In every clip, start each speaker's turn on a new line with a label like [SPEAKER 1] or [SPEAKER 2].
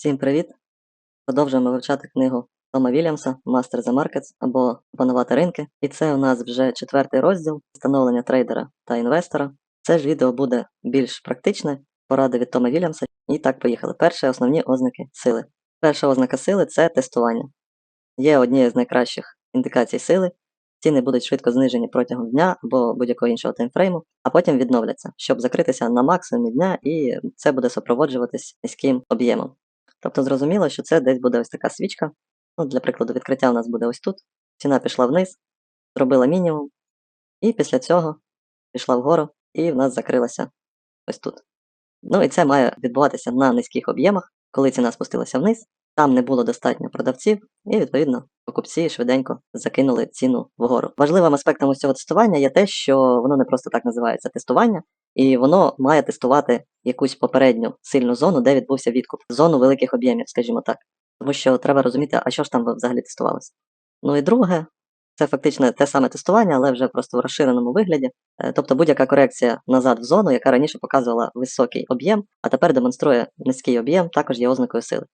[SPEAKER 1] Всім привіт! Продовжуємо вивчати книгу Тома Вільямса Master the Markets або Панувати ринки. І це у нас вже четвертий розділ встановлення трейдера та інвестора. Це ж відео буде більш практичне, поради від Тома Вільямса. І так, поїхали. Перше основні ознаки сили. Перша ознака сили це тестування. Є однією з найкращих індикацій сили. Ціни будуть швидко знижені протягом дня або будь-якого іншого таймфрейму, а потім відновляться, щоб закритися на максимумі дня, і це буде супроводжуватись низьким об'ємом. Тобто зрозуміло, що це десь буде ось така свічка. Ну, Для прикладу, відкриття у нас буде ось тут. Ціна пішла вниз, зробила мінімум, і після цього пішла вгору, і в нас закрилася ось тут. Ну і це має відбуватися на низьких об'ємах, коли ціна спустилася вниз, там не було достатньо продавців, і відповідно покупці швиденько закинули ціну вгору. Важливим аспектом ось цього тестування є те, що воно не просто так називається тестування, і воно має тестувати якусь попередню сильну зону, де відбувся відкуп, зону великих об'ємів, скажімо так. Тому що треба розуміти, а що ж там взагалі тестувалося. Ну і друге, це фактично те саме тестування, але вже просто в розширеному вигляді. Е, Тобто будь-яка корекція назад в зону, яка раніше показувала високий об'єм, а тепер демонструє низький об'єм, також є ознакою сили.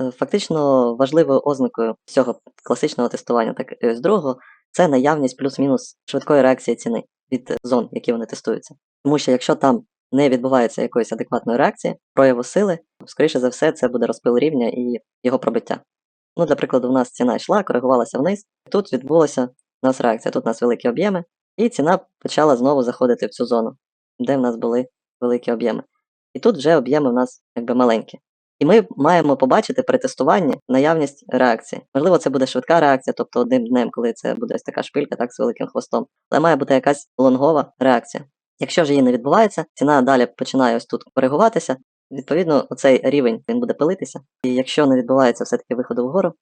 [SPEAKER 1] Е, Фактично важливою ознакою цього класичного тестування, так і з другого, це наявність плюс-мінус швидкої реакції ціни від зон, які вони тестуються. Тому що якщо там не відбувається якоїсь адекватної реакції, прояву сили, скоріше за все, це буде розпил рівня і його пробиття. Ну, для прикладу, у нас ціна йшла, коригувалася вниз, тут відбулася у нас реакція, тут у нас великі об'єми, і ціна почала знову заходити в цю зону, де в нас були великі об'єми. І тут вже об'єми в нас якби маленькі. І ми маємо побачити при тестуванні наявність реакції. Можливо, це буде швидка реакція, тобто одним днем, коли це буде ось така шпилька, так з великим хвостом, але має бути якась лонгова реакція. Якщо ж її не відбувається, ціна далі починає ось тут коригуватися. Відповідно, оцей рівень він буде пилитися. І якщо не відбувається все-таки виходу вгору,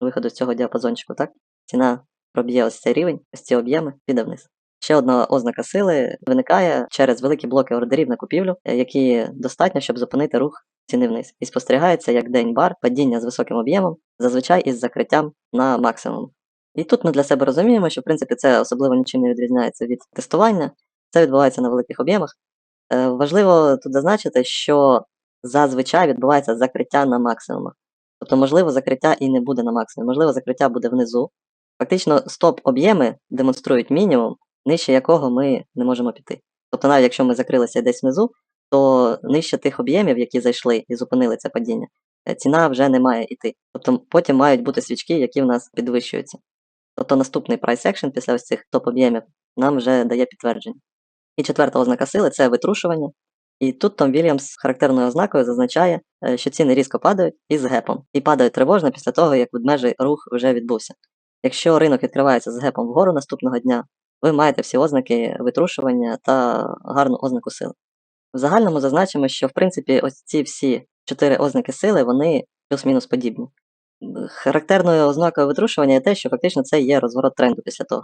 [SPEAKER 1] виходу з цього діапазончику, так, ціна проб'є ось цей рівень, ось ці об'єми, піде вниз. Ще одна ознака сили виникає через великі блоки ордерів на купівлю, е, які достатньо, щоб зупинити рух ціни вниз. І спостерігається як день бар, падіння з високим об'ємом, зазвичай із закриттям на максимум. І тут ми для себе розуміємо, що в принципі це особливо нічим не відрізняється від тестування, це відбувається на великих об'ємах. Е, Важливо тут зазначити, що зазвичай відбувається закриття на максимумах. Тобто, можливо, закриття і не буде на максимумі, можливо, закриття буде внизу. Фактично, стоп-об'єми демонструють мінімум, нижче якого ми не можемо піти. Тобто, навіть якщо ми закрилися десь внизу, то нижче тих об'ємів, які зайшли і зупинили це падіння, е, ціна вже не має йти. Тобто потім мають бути свічки, які в нас підвищуються. Тобто наступний price action після ось цих топ-об'ємів нам вже дає підтвердження. І четверта ознака сили це витрушування. І тут Том Вільямс характерною ознакою зазначає, е, що ціни різко падають із гепом, і падають тривожно після того, як ведмежий рух вже відбувся. Якщо ринок відкривається з гепом вгору наступного дня, ви маєте всі ознаки витрушування та гарну ознаку сили. В загальному зазначимо, що в принципі ось ці всі чотири ознаки сили, вони плюс-мінус подібні. Характерною ознакою витрушування є те, що фактично це є розворот тренду після того.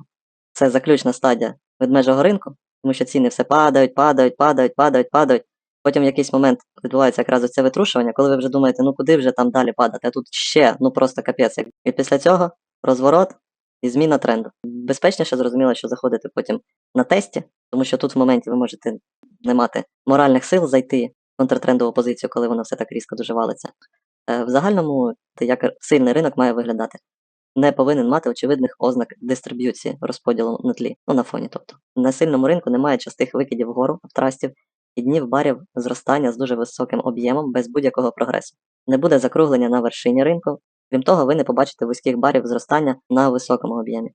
[SPEAKER 1] Це заключна стадія ведмежого ринку, тому що ціни все падають, падають, падають, падають, падають. Потім в якийсь момент відбувається якраз це витрушування, коли ви вже думаєте, ну куди вже там далі падати, а тут ще, ну просто капець. І після цього розворот і зміна тренду. Безпечніше зрозуміло, що заходити потім на тесті, тому що тут в моменті ви можете не мати моральних сил зайти в контртрендову позицію, коли воно все так різко дуже валиться. Е, В загальному, як сильний ринок має виглядати, не повинен мати очевидних ознак дистриб'юції розподілу на тлі, ну на фоні. Тобто на сильному ринку немає частих викидів вгору автрастів і днів барів зростання з дуже високим об'ємом без будь-якого прогресу. Не буде закруглення на вершині ринку. Крім того, ви не побачите вузьких барів зростання на високому об'ємі.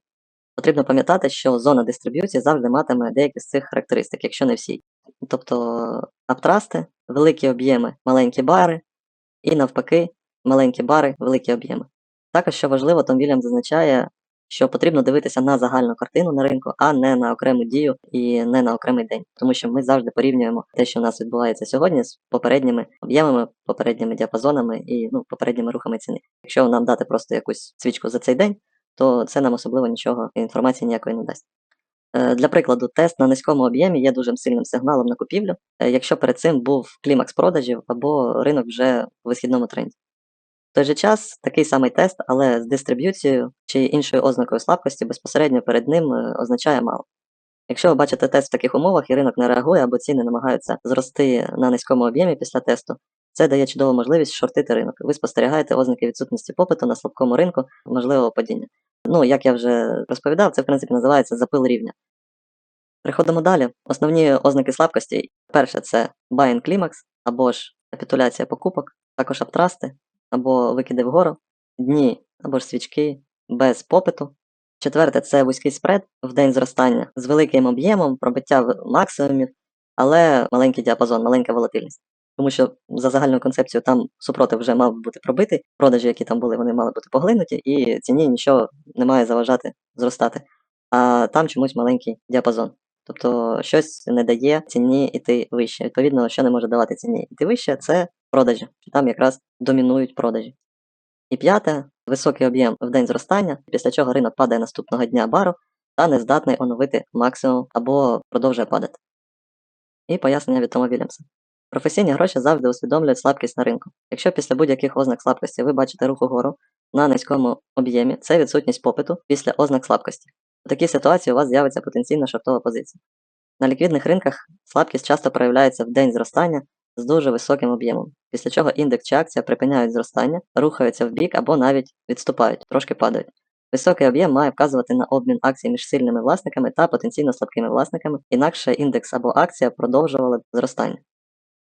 [SPEAKER 1] Потрібно пам'ятати, що зона дистриб'юції завжди матиме деякі з цих характеристик, якщо не всі. Тобто аптрасти, великі об'єми, маленькі бари, і навпаки, маленькі бари, великі об'єми. Також, що важливо, Том Вільям зазначає, що потрібно дивитися на загальну картину на ринку, а не на окрему дію і не на окремий день. Тому що ми завжди порівнюємо те, що у нас відбувається сьогодні, з попередніми об'ємами, попередніми діапазонами і ну, попередніми рухами ціни. Якщо нам дати просто якусь свічку за цей день, то це нам особливо нічого інформації ніякої не дасть. Е, Для прикладу, тест на низькому об'ємі є дуже сильним сигналом на купівлю, е, якщо перед цим був клімакс продажів або ринок вже в висхідному тренді. Той же час такий самий тест, але з дистриб'юцією чи іншою ознакою слабкості безпосередньо перед ним е, означає мало. Якщо ви бачите тест в таких умовах і ринок не реагує або ціни намагаються зрости на низькому об'ємі після тесту, Це дає чудову можливість шортити ринок. Ви спостерігаєте ознаки відсутності попиту на слабкому ринку, можливого падіння. Ну, як я вже розповідав, це в принципі називається запил рівня. Переходимо далі. Основні ознаки слабкості. Перше це buy-in climax, або ж капітуляція покупок, також аптрасти, або викиди вгору, дні або ж свічки без попиту. Четверте це вузький спред в день зростання з великим об'ємом, пробиття максимумів, але маленький діапазон, маленька волатильність. Тому що за загальну концепцію там супротив вже мав бути пробитий, продажі, які там були, вони мали бути поглинуті, і ціні нічого не має заважати зростати. А там чомусь маленький діапазон. Тобто щось не дає ціні йти вище. Відповідно, що не може давати ціні йти вище, це продажі. Там якраз домінують продажі. І п'яте високий об'єм в день зростання, після чого ринок падає наступного дня бару та не здатний оновити максимум або продовжує падати. І пояснення від Тома Вільямса. Професійні гроші завжди усвідомлюють слабкість на ринку. Якщо після будь-яких ознак слабкості ви бачите рух угору на низькому об'ємі, це відсутність попиту після ознак слабкості. У такій ситуації у вас з'явиться потенційна шортова позиція. На ліквідних ринках слабкість часто проявляється в день зростання з дуже високим об'ємом, після чого індекс чи акція припиняють зростання, рухаються в бік або навіть відступають, трошки падають. Високий об'єм має вказувати на обмін акцій між сильними власниками та потенційно слабкими власниками, інакше індекс або акція продовжували зростання.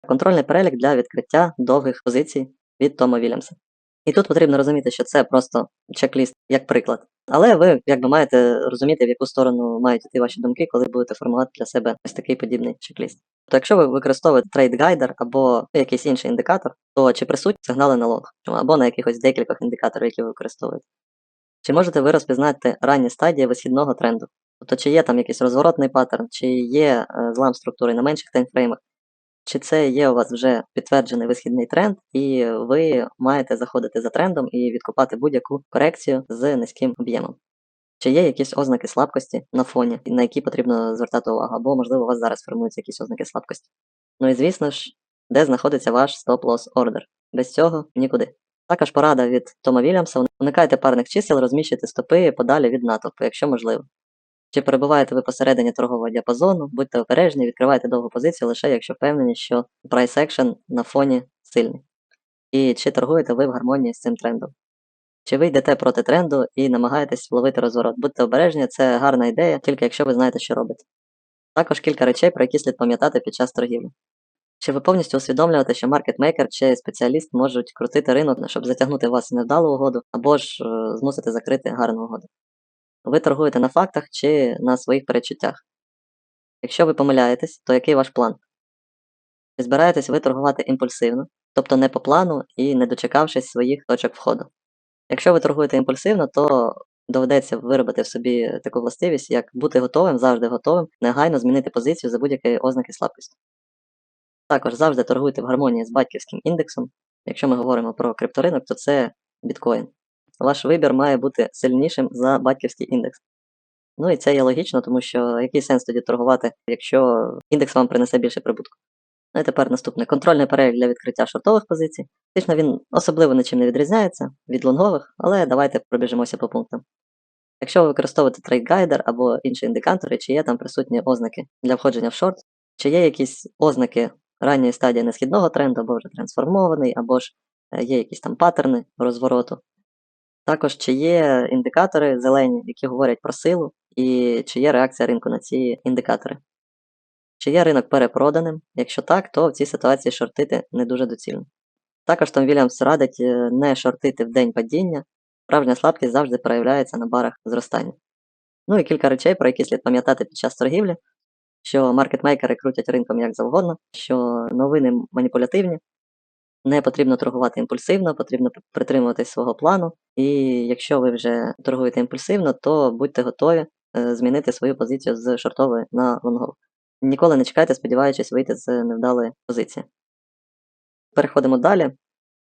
[SPEAKER 1] Контрольний перелік для відкриття довгих позицій від Тома Вільямса. І тут потрібно розуміти, що це просто чек-ліст як приклад. Але ви якби маєте розуміти, в яку сторону мають йти ваші думки, коли будете формувати для себе ось такий подібний чек-ліст. То якщо ви використовуєте трейд-гайдер або якийсь інший індикатор, то чи присутні сигнали на лонг, або на якихось декількох індикаторів, які ви використовуєте. Чи можете ви розпізнати ранні стадії висхідного тренду? Тобто, чи є там якийсь розворотний паттерн, чи є е, злам структури на менших таймфреймах, чи це є у вас вже підтверджений висхідний тренд, і ви маєте заходити за трендом і відкупати будь-яку корекцію з низьким об'ємом. Чи є якісь ознаки слабкості на фоні, на які потрібно звертати увагу, або, можливо, у вас зараз формуються якісь ознаки слабкості. Ну і звісно ж, де знаходиться ваш стоп-лосс ордер. Без цього нікуди. Також порада від Тома Вільямса: уникайте парних чисел, розміщуйте стопи подалі від натовпу, якщо можливо. Чи перебуваєте ви посередині торгового діапазону, будьте обережні, відкривайте довгу позицію лише якщо впевнені, що price action на фоні сильний. І чи торгуєте ви в гармонії з цим трендом? Чи ви йдете проти тренду і намагаєтесь вловити розворот? Будьте обережні, це гарна ідея, тільки якщо ви знаєте, що робите. Також кілька речей, про які слід пам'ятати під час торгівлі. Чи ви повністю усвідомлюєте, що маркетмейкер чи спеціаліст можуть крутити ринок, щоб затягнути вас в невдалу угоду, або ж е, змусити закрити гарну угоду? Ви торгуєте на фактах чи на своїх перечуттях? Якщо ви помиляєтесь, то який ваш план? Чи збираєтесь ви торгувати імпульсивно, тобто не по плану і не дочекавшись своїх точок входу? Якщо ви торгуєте імпульсивно, то доведеться виробити в собі таку властивість, як бути готовим, завжди готовим, негайно змінити позицію за будь-якої ознаки слабкості. Також завжди торгуйте в гармонії з батьківським індексом. Якщо ми говоримо про крипторинок, то це біткоін. Ваш вибір має бути сильнішим за батьківський індекс. Ну і це є логічно, тому що який сенс тоді торгувати, якщо індекс вам принесе більше прибутку. Ну і тепер наступне контрольний перелік для відкриття шортових позицій. Фактично він особливо нічим не відрізняється від лонгових, але давайте пробіжимося по пунктам. Якщо ви використовуєте трейдгайдер або інші індикатори, чи є там присутні ознаки для входження в шорт, чи є якісь ознаки ранньої стадії несхідного тренду, або вже трансформований, або ж е, є якісь там паттерни розвороту. Також чи є індикатори зелені, які говорять про силу, і чи є реакція ринку на ці індикатори. Чи є ринок перепроданим? Якщо так, то в цій ситуації шортити не дуже доцільно. Також Том Вільямс радить е, не шортити в день падіння, справжня слабкість завжди проявляється на барах зростання. Ну і кілька речей, про які слід пам'ятати під час торгівлі, що маркетмейкери крутять ринком як завгодно, що новини маніпулятивні, не потрібно торгувати імпульсивно, потрібно притримуватись свого плану. І якщо ви вже торгуєте імпульсивно, то будьте готові е, змінити свою позицію з шортової на лонгову. Ніколи не чекайте, сподіваючись вийти з невдалої позиції. Переходимо далі.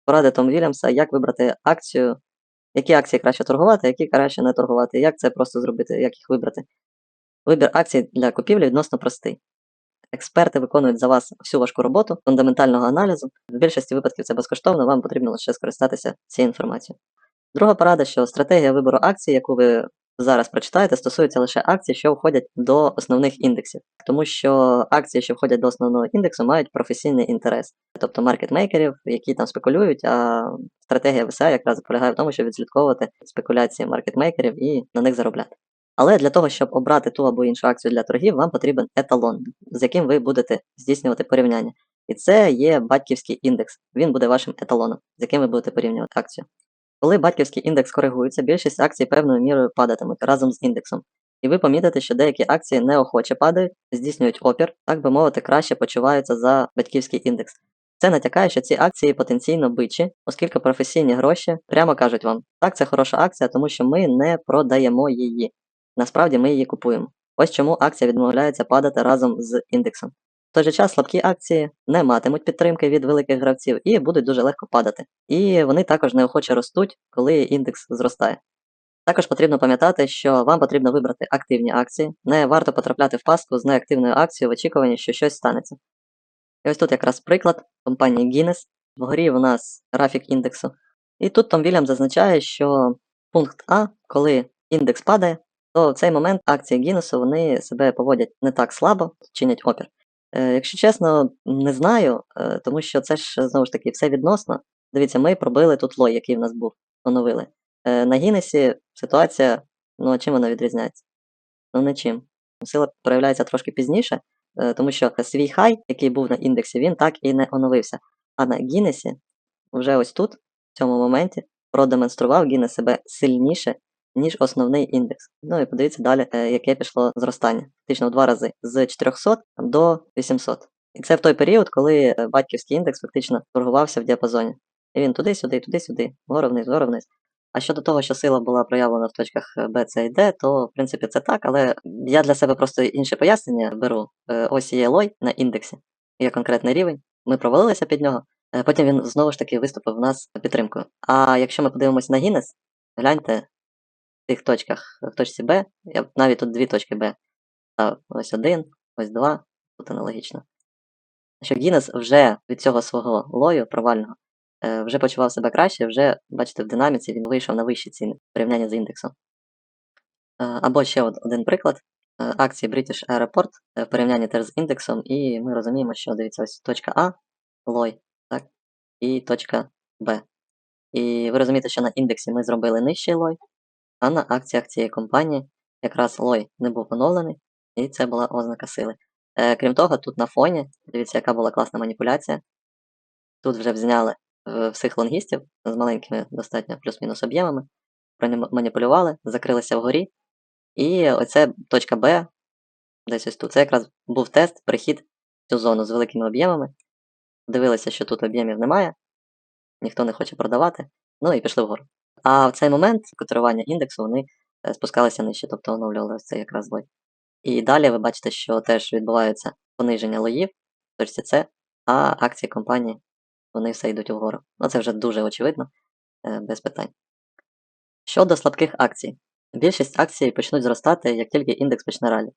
[SPEAKER 1] Поради Том Вільямса, як вибрати акцію, які акції краще торгувати, які краще не торгувати, як це просто зробити, як їх вибрати. Вибір акцій для купівлі відносно простий. Експерти виконують за вас всю важку роботу фундаментального аналізу. В більшості випадків це безкоштовно, вам потрібно лише скористатися цією інформацією. Друга порада, що стратегія вибору акцій, яку ви зараз прочитаєте, стосуються лише акцій, що входять до основних індексів, тому що акції, що входять до основного індексу, мають професійний інтерес, тобто маркетмейкерів, які там спекулюють, а стратегія ВСА якраз полягає в тому, щоб відслідковувати спекуляції маркетмейкерів і на них заробляти. Але для того, щоб обрати ту або іншу акцію для торгів, вам потрібен еталон, з яким ви будете здійснювати порівняння. І це є батьківський індекс. Він буде вашим еталоном, з яким ви будете порівнювати акцію. Коли батьківський індекс коригується, більшість акцій певною мірою падатимуть разом з індексом. І ви помітите, що деякі акції неохоче падають, здійснюють опір, так би мовити, краще почуваються за батьківський індекс. Це натякає, що ці акції потенційно бичі, оскільки професійні гроші прямо кажуть вам, так, це хороша акція, тому що ми не продаємо її. Насправді ми її купуємо. Ось чому акція відмовляється падати разом з індексом. В той же час слабкі акції не матимуть підтримки від великих гравців і будуть дуже легко падати. І вони також неохоче ростуть, коли індекс зростає. Також потрібно пам'ятати, що вам потрібно вибрати активні акції, не варто потрапляти в пастку з неактивною акцією в очікуванні, що щось станеться. І ось тут якраз приклад компанії Guinness. Вгорі у нас графік індексу. І тут Том Вільям зазначає, що пункт А, коли індекс падає, то в цей момент акції Гіннесу вони себе поводять не так слабо, чинять опір. Е, якщо чесно, не знаю, е, тому що це ж знову ж таки все відносно. Дивіться, ми пробили тут лой, який в нас був, оновили. Е, на Гіннесі ситуація, ну а чим вона відрізняється? Ну нічим. Сила проявляється трошки пізніше, тому що свій хай, який був на індексі, він так і не оновився. А на Гіннесі вже ось тут, в цьому моменті, продемонстрував Гіннес себе сильніше, ніж основний індекс. Ну і подивіться далі, е, яке пішло зростання. Фактично в два рази з 400 до 800. І це в той період, коли е, батьківський індекс фактично торгувався в діапазоні. І він туди-сюди, туди-сюди, вгору вниз, вгору вниз. А щодо того, що сила була проявлена в точках е, B, C і D, то в принципі це так, але я для себе просто інше пояснення беру. Е, Ось є лой на індексі, є конкретний рівень, ми провалилися під нього, е, потім він знову ж таки виступив в нас підтримкою. А якщо ми подивимося на Гіннес, гляньте тих точках, в точці B, я б навіть тут дві точки B. став ось один, ось два, тут аналогічно. Що Гіннес вже від цього свого лою провального е, вже почував себе краще, вже, бачите, в динаміці він вийшов на вищі ціни в порівнянні з індексом. Е, Або ще один приклад. Е, Акції British Airport в порівнянні теж з індексом, і ми розуміємо, що дивіться, ось точка А, лой, так, і точка Б. І ви розумієте, що на індексі ми зробили нижчий лой, а на акціях цієї компанії якраз лой не був оновлений, і це була ознака сили. Е, крім того, тут на фоні, дивіться, яка була класна маніпуляція. Тут вже взяли е, всіх лонгістів з маленькими достатньо плюс-мінус об'ємами, маніпулювали, закрилися вгорі. І оце точка Б, десь ось тут. Це якраз був тест, перехід в цю зону з великими об'ємами. Дивилися, що тут об'ємів немає, ніхто не хоче продавати, ну і пішли вгору. А в цей момент котирування індексу вони е, спускалися нижче, тобто оновлювали ось цей якраз лой. І далі ви бачите, що теж відбувається пониження лоїв, точці С, а акції компанії вони все йдуть угору. Ну це вже дуже очевидно, е, без питань. Щодо слабких акцій. Більшість акцій почнуть зростати, як тільки індекс почне ралі.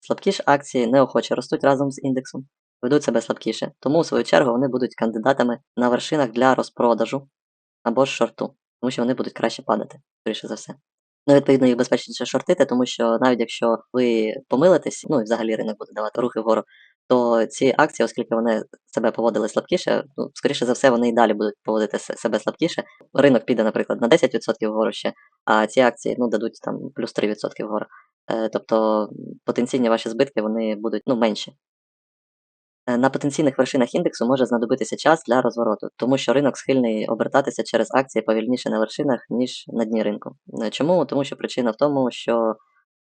[SPEAKER 1] Слабкі ж акції неохоче ростуть разом з індексом, ведуть себе слабкіше, тому, в свою чергу, вони будуть кандидатами на вершинах для розпродажу або ж шорту, тому що вони будуть краще падати, скоріше за все. Ну, відповідно, їх безпечніше шортити, тому що навіть якщо ви помилитесь, ну і взагалі ринок буде давати рухи вгору, то ці акції, оскільки вони себе поводили слабкіше, ну, скоріше за все, вони і далі будуть поводити себе слабкіше. Ринок піде, наприклад, на 10% вгору ще, а ці акції ну, дадуть там плюс 3% вгору. Е, тобто потенційні ваші збитки вони будуть ну, менші. Е, На потенційних вершинах індексу може знадобитися час для розвороту, тому що ринок схильний обертатися через акції повільніше на вершинах, ніж на дні ринку. Е, Чому? Тому що причина в тому, що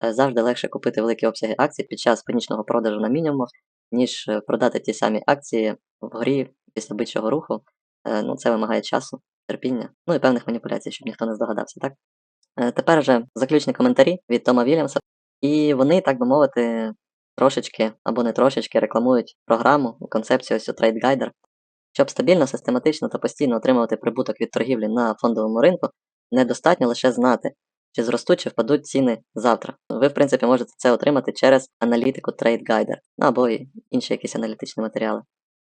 [SPEAKER 1] е, завжди легше купити великі обсяги акцій під час панічного продажу на мінімумах, ніж продати ті самі акції вгорі після бичого руху. Ну, це вимагає часу, терпіння, ну і певних маніпуляцій, щоб ніхто не здогадався, так? Тепер же заключні коментарі від Тома Вільямса, і вони, так би мовити, трошечки або не трошечки рекламують програму, концепцію ось у TradeGuider. Щоб стабільно, систематично та постійно отримувати прибуток від торгівлі на фондовому ринку, недостатньо лише знати, чи зростуть чи впадуть ціни завтра. Ви, в принципі, можете це отримати через аналітику TradeGuider, або інші якісь аналітичні матеріали.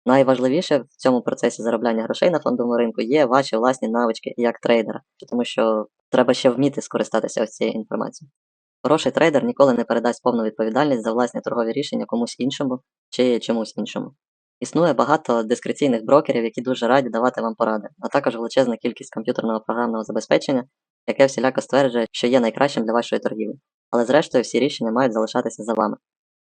[SPEAKER 1] Найважливіше в цьому процесі заробляння грошей на фондовому ринку є ваші власні навички як трейдера, тому що треба ще вміти скористатися ось цією інформацією. Хороший трейдер ніколи не передасть повну відповідальність за власні торгові рішення комусь іншому чи чомусь іншому. Існує багато дискреційних брокерів, які дуже раді давати вам поради, а також величезна кількість комп'ютерного програмного забезпечення, яке всіляко стверджує, що є найкращим для вашої торгівлі. Але зрештою всі рішення мають залишатися за вами.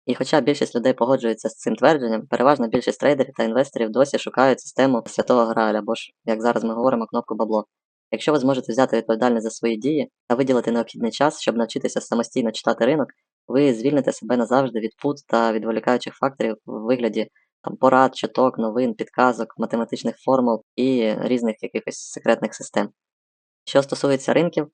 [SPEAKER 1] І хоча більшість людей погоджується з цим твердженням, переважна більшість трейдерів та інвесторів досі шукають систему святого Грааля, або ж, як зараз ми говоримо, кнопку бабло. Якщо ви зможете взяти відповідальність за свої дії та виділити необхідний час, щоб навчитися самостійно читати ринок, ви звільните себе назавжди від пут та відволікаючих факторів у вигляді там, порад, чуток, новин, підказок, математичних формул і різних якихось секретних систем. Що стосується ринків,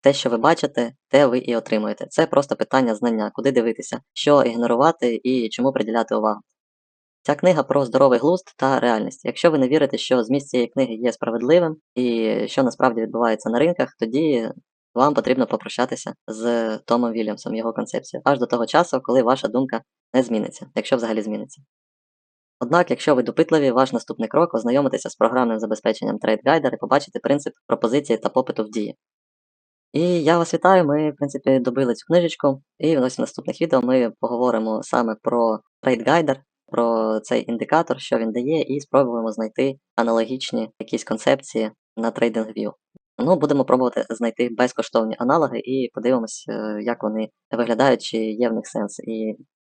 [SPEAKER 1] те, що ви бачите, те ви і отримуєте. Це просто питання знання, куди дивитися, що ігнорувати і чому приділяти увагу. Ця книга про здоровий глузд та реальність. Якщо ви не вірите, що зміст цієї книги є справедливим і що насправді відбувається на ринках, тоді вам потрібно попрощатися з Томом Вільямсом, його концепцією, аж до того часу, коли ваша думка не зміниться, якщо взагалі зміниться. Однак, якщо ви допитливі, ваш наступний крок ознайомитися з програмним забезпеченням TradeGuider і побачити принцип пропозиції та попиту в дії. І я вас вітаю, ми, в принципі, добили цю книжечку, і в наступних відео ми поговоримо саме про TradeGuider, про цей індикатор, що він дає, і спробуємо знайти аналогічні якісь концепції на TradingView. Ну, будемо пробувати знайти безкоштовні аналоги і подивимось, е, як вони виглядають, чи є в них сенс. І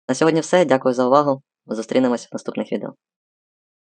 [SPEAKER 1] на сьогодні все. Дякую за увагу. Зустрінемось в наступних відео.